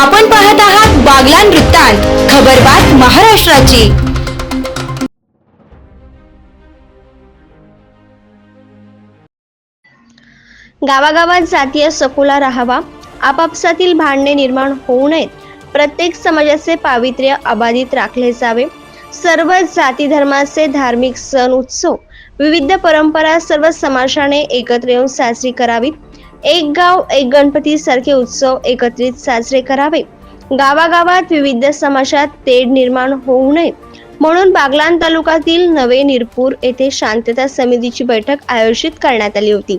आपण पाहत आहात बागलान वृत्तांत खबरबात महाराष्ट्राची. गावागावात जातीय सखोला राहावा आपापसातील भांडणे निर्माण होऊ नयेत प्रत्येक समाजाचे पावित्र्य अबाधित राखले जावे. सर्व जाती धर्माचे धार्मिक सण उत्सव विविध परंपरा सर्व समाजाने एकत्र येऊन साजरी करावीत. एक गाव एक गणपती सारखे उत्सव एकत्रित साजरे करावे. गावागावात विविध समाजात तेढ निर्माण होऊ नये. म्हणून बागलान तालुक्यातील नवे निरपूर येथे शांतता समितीची बैठक आयोजित करण्यात आली होती.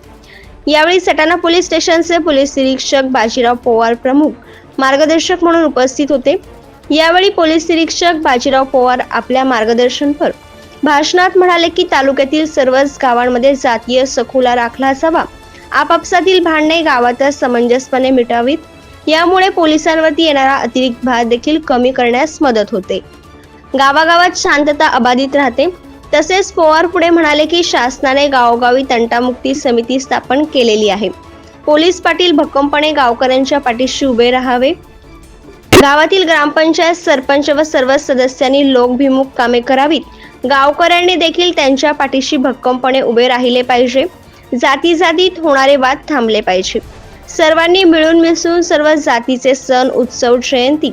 यावेळी सटाणा पोलीस स्टेशनचे पोलीस निरीक्षक बाजीराव पवार प्रमुख मार्गदर्शक म्हणून उपस्थित होते. यावेळी पोलीस निरीक्षक बाजीराव पवार आपल्या मार्गदर्शनपर. भाषणात म्हणाले की तालुक्यातील सर्वच गावांमध्ये जातीय सखोला राखला असावा आपापसातील भांडणे गावातच समंजसपणे मिटावीत. यामुळे पोलिसांवरती येणारा अतिरिक्त भार देखील कमी करण्यास मदत होते. गावागावात शांतता अबाधित राहते. तसेच पवार पुढे म्हणाले की शासनाने गावोगावी तंटामुक्ती समिती स्थापन केलेली आहे. पोलीस पाटील भक्कमपणे गावकऱ्यांच्या पाठीशी उभे राहावे. गावातील ग्रामपंचायत सरपंच व सर्व सदस्यांनी लोकभिमुख कामे करावीत. गावकऱ्यांनी देखील त्यांच्या पाठीशी भक्कमपणे उभे राहिले पाहिजे. जाती जातीत होणारे वाद थांबले पाहिजे. सर्वांनी मिळून मिसळून सर्व जातीचे सण उत्सव जयंती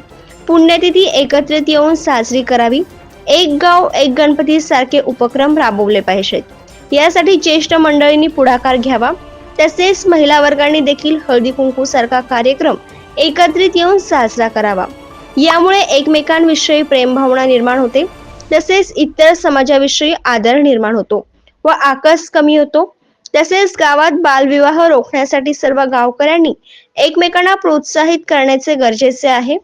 पुण्यतिथी एकत्रित येऊन साजरी करावी. एक गाव एक गणपती सारखे उपक्रम राबवले पाहिजेत. यासाठी ज्येष्ठ मंडळींनी पुढाकार घ्यावा. तसेच महिला वर्गाने देखील हळदी कुंकू सारखा कार्यक्रम एकत्रित येऊन साजरा करावा. यामुळे एकमेकांविषयी प्रेमभावना निर्माण होते. तसेच इतर समाजाविषयी आदर निर्माण होतो व आकस कमी होतो. तसेच गावात बालविवाह रोखण्यासाठी सर्व गावकऱ्यांनी एकमेकांना प्रोत्साहित करण्याचे गरजेचे आहे.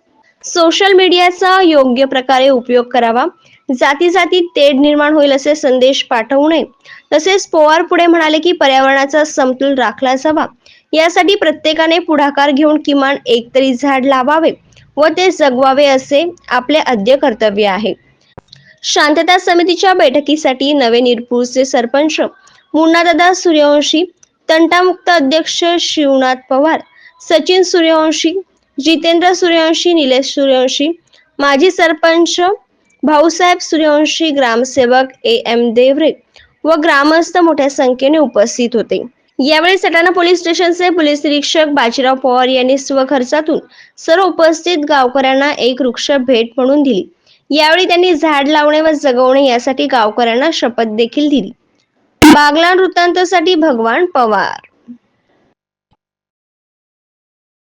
सोशल मीडियाचा योग्य प्रकारे उपयोग करावा. जाती जाती तेढ निर्माण होईल असे संदेश पाठवू नये. तसेच पवार पुढे म्हणाले की पर्यावरणाचा समतोल राखला जावा. यासाठी प्रत्येकाने पुढाकार घेऊन किमान एक तरी झाड लावावे व ते जगवावे असे आपले आद्य कर्तव्य आहे. शांतता समितीच्या बैठकीसाठी नवे निरपूरचे सरपंच मुन्नादादा सूर्यवंशी तंटामुक्त अध्यक्ष शिवनाथ पवार सचिन सूर्यवंशी जितेंद्र सूर्यवंशी निलेश सूर्यवंशी माजी सरपंच भाऊसाहेब सूर्यवंशी ग्रामसेवक ए एम देवरे व ग्रामस्थ मोठ्या संख्येने उपस्थित होते. यावेळी सटाणा पोलीस स्टेशनचे पोलीस निरीक्षक बाजीराव पवार यांनी स्वखर्चातून सर्व उपस्थित गावकऱ्यांना एक वृक्ष भेट म्हणून दिली. यावेळी त्यांनी झाड लावणे व जगवणे यासाठी गावकऱ्यांना शपथ देखील दिली. बागलाण वृत्तांतासाठी भगवान पवार.